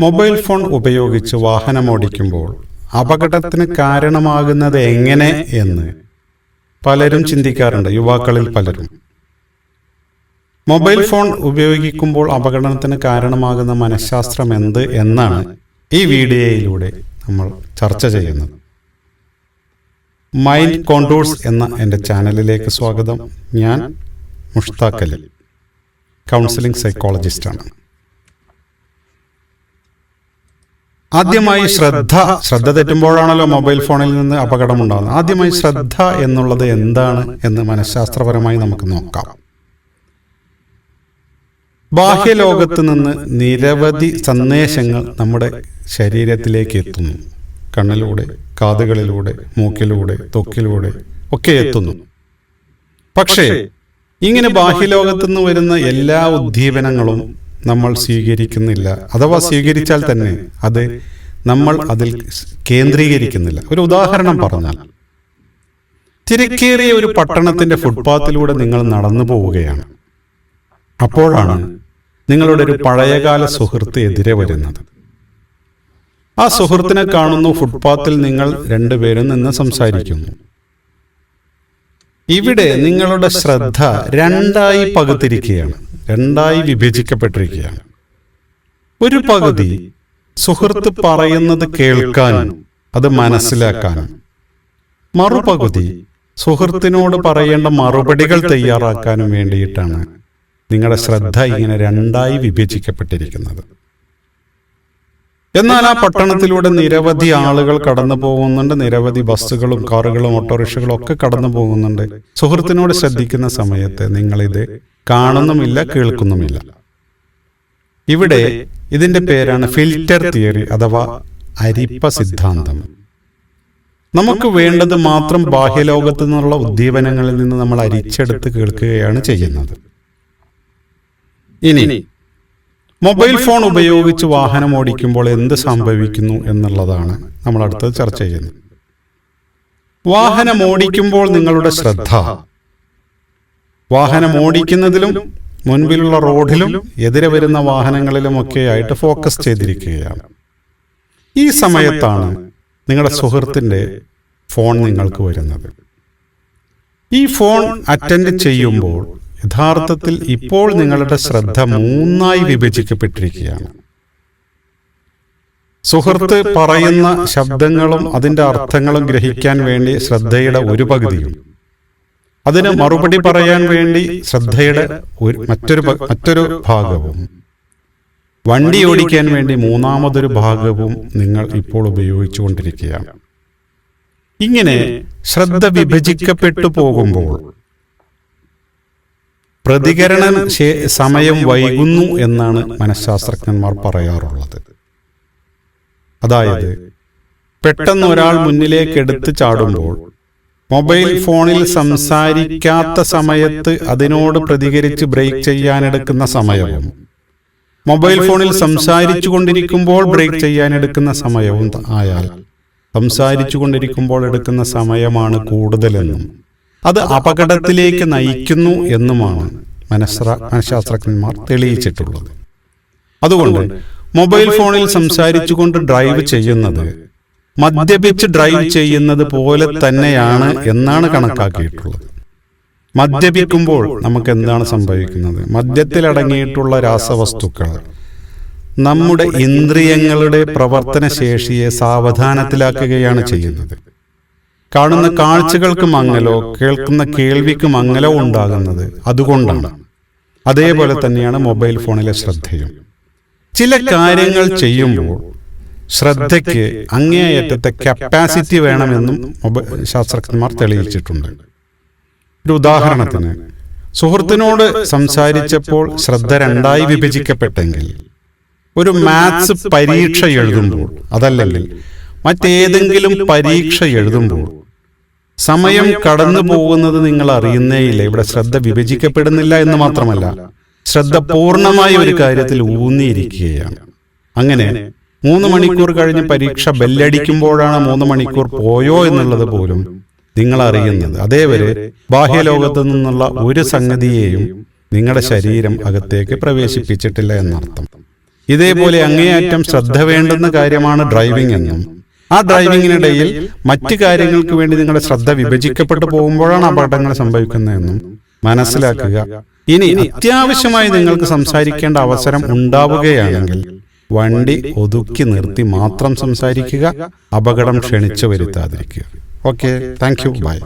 Mobile phone ഉപയോഗിച്ച് വാഹനമോടിക്കുമ്പോൾ അപകടത്തിന് കാരണമാകുന്നത് എങ്ങനെ എന്ന് പലരും ചിന്തിക്കാറുണ്ട് യുവാക്കളിൽ പലരും. മൊബൈൽ ഫോൺ ഉപയോഗിക്കുമ്പോൾ അപകടത്തിന് കാരണമാകുന്ന മനഃശാസ്ത്രം എന്ത് എന്നാണ് ഈ വീഡിയോയിലൂടെ നമ്മൾ ചർച്ച ചെയ്യുന്നത്. മൈൻഡ് കോണ്ടൂഴ്സ് എന്ന എന്റെ ചാനലിലേക്ക് സ്വാഗതം. ഞാൻ മുഷ്താഖ് കൗൺസിലിംഗ് സൈക്കോളജിസ്റ്റാണ്. ആദ്യമായി ശ്രദ്ധ ശ്രദ്ധ തെറ്റുമ്പോഴാണല്ലോ മൊബൈൽ ഫോണിൽ നിന്ന് അപകടമുണ്ടാകുന്നത്. ആദ്യമായി ശ്രദ്ധ എന്നുള്ളത് എന്താണ് എന്ന് മനഃശാസ്ത്രപരമായി നമുക്ക് നോക്കാം. ബാഹ്യലോകത്ത് നിന്ന് നിരവധി സന്ദേശങ്ങൾ നമ്മുടെ ശരീരത്തിലേക്ക് എത്തുന്നു. കണ്ണിലൂടെ കാതുകളിലൂടെ മൂക്കിലൂടെ തൊക്കിലൂടെ ഒക്കെ എത്തുന്നു. പക്ഷേ ഇങ്ങനെ ബാഹ്യലോകത്തുനിന്ന് വരുന്ന എല്ലാ ഉദ്ദീപനങ്ങളും നമ്മൾ സ്വീകരിക്കുന്നില്ല. അഥവാ സ്വീകരിച്ചാൽ തന്നെ അത് നമ്മൾ അതിൽ കേന്ദ്രീകരിക്കുന്നില്ല. ഒരു ഉദാഹരണം പറഞ്ഞാൽ തിരക്കേറിയ ഒരു പട്ടണത്തിന്റെ ഫുട്പാത്തിലൂടെ നിങ്ങൾ നടന്നു പോവുകയാണ്. അപ്പോഴാണ് നിങ്ങളുടെ ഒരു പഴയകാല സുഹൃത്ത് എതിരെ വരുന്നത്. ആ സുഹൃത്തിനെ കാണുന്നു ഫുട്പാത്തിൽ നിങ്ങൾ രണ്ടുപേരും നിന്ന് സംസാരിക്കുന്നു. ഇവിടെ നിങ്ങളുടെ ശ്രദ്ധ രണ്ടായി പകുത്തിരിക്കുകയാണ്. രണ്ടായി വിഭജിക്കപ്പെട്ടിരിക്കുകയാണ്. ഒരു പകുതി സുഹൃത്ത് പറയുന്നത് കേൾക്കാനും അത് മനസ്സിലാക്കാനും. മറുപകുതി സുഹൃത്തിനോട് പറയേണ്ട മറുപടികൾ തയ്യാറാക്കാനും വേണ്ടിയിട്ടാണ് നിങ്ങളുടെ ശ്രദ്ധ ഇങ്ങനെ രണ്ടായി വിഭജിക്കപ്പെട്ടിരിക്കുന്നത്. എന്നാൽ ആ പട്ടണത്തിലൂടെ നിരവധി ആളുകൾ കടന്നു പോകുന്നുണ്ട്. നിരവധി ബസ്സുകളും കാറുകളും ഓട്ടോറിക്ഷകളും ഒക്കെ കടന്നു പോകുന്നുണ്ട്. സുഹൃത്തിനോട് ശ്രദ്ധിക്കുന്ന സമയത്ത് നിങ്ങളിത് കാണുന്നുമില്ല കേൾക്കുന്നുമില്ല. ഇവിടെ ഇതിന്റെ പേരാണ് ഫിൽറ്റർ തിയറി അഥവാ അരിപ്പ സിദ്ധാന്തം. നമുക്ക് വേണ്ടത് മാത്രം ബാഹ്യലോകത്തു നിന്നുള്ള ഉദ്ദീപനങ്ങളിൽ നിന്ന് നമ്മൾ അരിച്ചെടുത്ത് കേൾക്കുകയാണ് ചെയ്യുന്നത്. ഇനി മൊബൈൽ ഫോൺ ഉപയോഗിച്ച് വാഹനം ഓടിക്കുമ്പോൾ എന്ത് സംഭവിക്കുന്നു എന്നുള്ളതാണ് നമ്മൾ അടുത്തത് ചർച്ച ചെയ്യുന്നത്. വാഹനം ഓടിക്കുമ്പോൾ നിങ്ങളുടെ ശ്രദ്ധ വാഹനം ഓടിക്കുന്നതിലും മുൻപിലുള്ള റോഡിലും എതിരെ വരുന്ന വാഹനങ്ങളിലുമൊക്കെ ആയിട്ട് ഫോക്കസ് ചെയ്തിരിക്കുകയാണ്. ഈ സമയത്താണ് നിങ്ങളുടെ സുഹൃത്തിന്റെ ഫോൺ നിങ്ങൾക്ക് വരുന്നത്. ഈ ഫോൺ അറ്റൻഡ് ചെയ്യുമ്പോൾ യഥാർത്ഥത്തിൽ ഇപ്പോൾ നിങ്ങളുടെ ശ്രദ്ധ മൂന്നായി വിഭജിക്കപ്പെട്ടിരിക്കുകയാണ്. സുഹൃത്ത് പറയുന്ന ശബ്ദങ്ങളും അതിന്റെ അർത്ഥങ്ങളും ഗ്രഹിക്കാൻ വേണ്ടി ശ്രദ്ധയുടെ ഒരു പകുതിയും അതിന് മറുപടി പറയാൻ വേണ്ടി ശ്രദ്ധയുടെ ഒരു മറ്റൊരു മറ്റൊരു ഭാഗവും. വണ്ടി ഓടിക്കാൻ വേണ്ടി മൂന്നാമതൊരു ഭാഗവും നിങ്ങൾ ഇപ്പോൾ ഉപയോഗിച്ചുകൊണ്ടിരിക്കുകയാണ് ഇങ്ങനെ ശ്രദ്ധ വിഭജിക്കപ്പെട്ടു പോകുമ്പോൾ പ്രതികരണം സമയം വൈകുന്നു എന്നാണ് മനഃശാസ്ത്രജ്ഞന്മാർ പറയാറുള്ളത്. അതായത് പെട്ടെന്ന് ഒരാൾ മുന്നിലേക്ക് എടുത്ത് ചാടുമ്പോൾ മൊബൈൽ ഫോണിൽ സംസാരിക്കാത്ത സമയത്ത് അതിനോട് പ്രതികരിച്ച് ബ്രേക്ക് ചെയ്യാനെടുക്കുന്ന സമയവും മൊബൈൽ ഫോണിൽ സംസാരിച്ചു കൊണ്ടിരിക്കുമ്പോൾ ബ്രേക്ക് ചെയ്യാനെടുക്കുന്ന സമയവും ആയാൽ സംസാരിച്ചു കൊണ്ടിരിക്കുമ്പോൾ എടുക്കുന്ന സമയമാണ് കൂടുതലെന്നും അത് അപകടത്തിലേക്ക് നയിക്കുന്നു എന്നുമാണ് മനഃശ്ര മനഃശാസ്ത്രജ്ഞന്മാർ തെളിയിച്ചിട്ടുള്ളത്. അതുകൊണ്ട് മൊബൈൽ ഫോണിൽ സംസാരിച്ചുകൊണ്ട് ഡ്രൈവ് ചെയ്യുന്നത് മദ്യപിച്ച് ഡ്രൈവ് ചെയ്യുന്നത് പോലെ തന്നെയാണ് എന്നാണ് കണക്കാക്കിയിട്ടുള്ളത്. മദ്യപിക്കുമ്പോൾ നമുക്ക് എന്താണ് സംഭവിക്കുന്നത്? മദ്യത്തിലടങ്ങിയിട്ടുള്ള രാസവസ്തുക്കൾ. നമ്മുടെ ഇന്ദ്രിയങ്ങളുടെ പ്രവർത്തന ശേഷിയെ സാവധാനത്തിലാക്കുകയാണ് ചെയ്യുന്നത്. കാണുന്ന കാഴ്ചകൾക്ക് മങ്ങലോ കേൾക്കുന്ന കേൾവിക്ക് മങ്ങലോ ഉണ്ടാകുന്നത് അതുകൊണ്ടാണ്. അതേപോലെ തന്നെയാണ് മൊബൈൽ ഫോണിലെ ശ്രദ്ധയും. ചില കാര്യങ്ങൾ ചെയ്യുമ്പോൾ ശ്രദ്ധയ്ക്ക് അങ്ങേയറ്റത്തെ കപ്പാസിറ്റി വേണമെന്നും ശാസ്ത്രജ്ഞന്മാർ തെളിയിച്ചിട്ടുണ്ട്. ഒരു ഉദാഹരണത്തിന് സുഹൃത്തിനോട് സംസാരിച്ചപ്പോൾ ശ്രദ്ധ രണ്ടായി വിഭജിക്കപ്പെട്ടെങ്കിൽ ഒരു മാത്സ് പരീക്ഷ എഴുതുമ്പോൾ അതല്ലെങ്കിൽ മറ്റേതെങ്കിലും പരീക്ഷ എഴുതുമ്പോൾ സമയം കടന്നു പോകുന്നത് നിങ്ങൾ അറിയുന്നേയില്ല. ഇവിടെ ശ്രദ്ധ വിഭജിക്കപ്പെടുന്നില്ല എന്ന് മാത്രമല്ല ശ്രദ്ധ പൂർണമായി ഒരു കാര്യത്തിൽ ഊന്നിയിരിക്കുകയാണ്. അങ്ങനെ മൂന്ന് മണിക്കൂർ കഴിഞ്ഞ് പരീക്ഷ ബെല്ലടിക്കുമ്പോഴാണ് മൂന്ന് മണിക്കൂർ പോയോ എന്നുള്ളത് പോലും നിങ്ങൾ അറിയുന്നത് അതേവരെ ബാഹ്യലോകത്തു നിന്നുള്ള ഒരു സംഗതിയെയും നിങ്ങളുടെ ശരീരം അകത്തേക്ക് പ്രവേശിപ്പിച്ചിട്ടില്ല എന്നർത്ഥം. ഇതേപോലെ അങ്ങേയറ്റം ശ്രദ്ധ വേണ്ടുന്ന കാര്യമാണ് ഡ്രൈവിംഗ് എന്നും. ആ ഡ്രൈവിങ്ങിനിടയിൽ മറ്റു കാര്യങ്ങൾക്ക് വേണ്ടി നിങ്ങളുടെ ശ്രദ്ധ വിഭജിക്കപ്പെട്ടു പോകുമ്പോഴാണ് അപകടങ്ങൾ സംഭവിക്കുന്നതെന്നും മനസ്സിലാക്കുക. ഇനി അത്യാവശ്യമായി നിങ്ങൾക്ക് സംസാരിക്കേണ്ട അവസരം ഉണ്ടാവുകയാണെങ്കിൽ വണ്ടി ഒതുക്കി നിർത്തി മാത്രം സംസാരിക്കുക അപകടം ക്ഷണിച്ചു വരുത്താതിരിക്കുക. Okay thank you bye